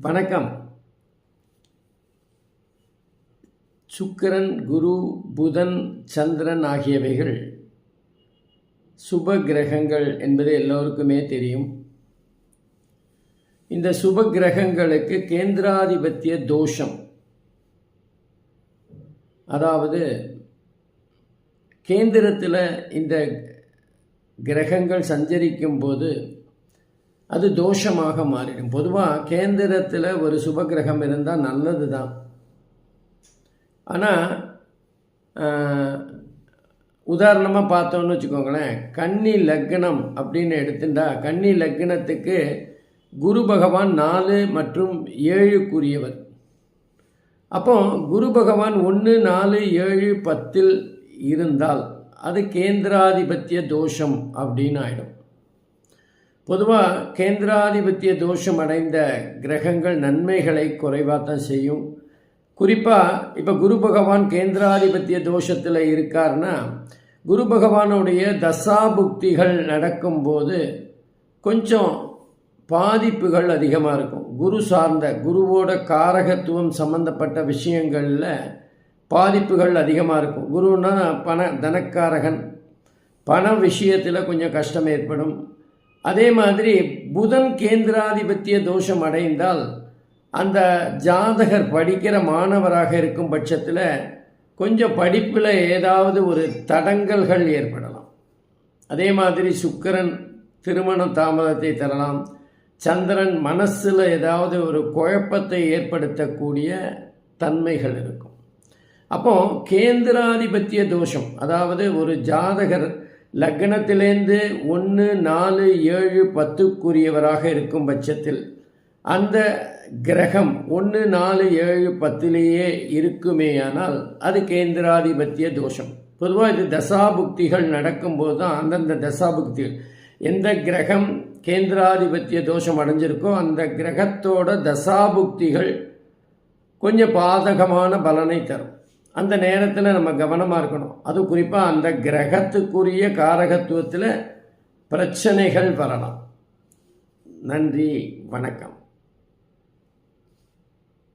வணக்கம். சுக்கிரன் குரு புதன் சந்திரன் ஆகியவைகள் சுப கிரகங்கள் என்பது எல்லோருக்குமே தெரியும். இந்த சுப கிரகங்களுக்கு கேந்திராதிபத்திய தோஷம். அதாவது கேந்திரத்தில் இந்த கிரகங்கள் சஞ்சரிக்கும் போது அது தோஷமாக மாறிடும். பொதுவாக கேந்திரத்தில் ஒரு சுபகிரகம் இருந்தால் நல்லது தான் ஆனால் உதாரணமாக பார்த்தோன்னு வச்சுக்கோங்களேன் கன்னி லக்னம் அப்படின்னு எடுத்துட்டா கன்னி லக்னத்துக்கு குரு பகவான் நாலு மற்றும் ஏழுக்குரியவர் அப்போ குரு பகவான் ஒன்று நாலு ஏழு பத்தில் இருந்தால் அது கேந்திராதிபத்திய தோஷம் அப்படின்னு ஆகிடும் பொதுவாக கேந்திராதிபத்திய தோஷம் அடைந்த கிரகங்கள் நன்மைகளை குறைவாக தான் செய்யும். குறிப்பாக இப்போ குரு பகவான் கேந்திராதிபத்திய தோஷத்தில் இருக்கார்னா குரு பகவானுடைய தசாபுக்திகள் நடக்கும்போது கொஞ்சம் பாதிப்புகள் அதிகமாக இருக்கும். குரு சார்ந்த குருவோட காரகத்துவம் சம்பந்தப்பட்ட விஷயங்களில் பாதிப்புகள் அதிகமாக இருக்கும். குருன்னா பண தனக்காரகன். பண விஷயத்தில் கொஞ்சம் கஷ்டம் ஏற்படும். அதே மாதிரி புதன் கேந்திராதிபத்திய தோஷம் அடைந்தால் அந்த ஜாதகர் படிக்கிற மாணவராக இருக்கும் பட்சத்தில் கொஞ்சம் படிப்பில் ஏதாவது ஒரு தடங்கல்கள் ஏற்படலாம். அதே மாதிரி சுக்கரன் திருமண தாமதத்தை தரலாம். சந்திரன் மனசில் ஏதாவது ஒரு குழப்பத்தை ஏற்படுத்தக்கூடிய தன்மைகள் இருக்கும். அப்போ கேந்திராதிபத்திய தோஷம் அதாவது ஒரு ஜாதகர் லக்னத்திலேருந்து ஒன்று நாலு ஏழு பத்துக்குரியவராக இருக்கும் பட்சத்தில் அந்த கிரகம் ஒன்று நாலு ஏழு பத்திலேயே இருக்குமேயானால் அது கேந்திராதிபத்திய தோஷம். பொதுவாக இது தசாபுக்திகள் நடக்கும்போது தான் அந்தந்த தசாபுக்திகள் எந்த கிரகம் கேந்திராதிபத்திய தோஷம் அடைஞ்சிருக்கோ அந்த கிரகத்தோட தசாபுக்திகள் கொஞ்சம் பாதகமான பலனை தரும். அந்த நேரத்தில் நம்ம கவனமாக இருக்கணும். அது குறிப்பாக அந்த கிரகத்துக்குரிய காரகத்துவத்தில் பிரச்சனைகள் வரலாம். நன்றி வணக்கம்.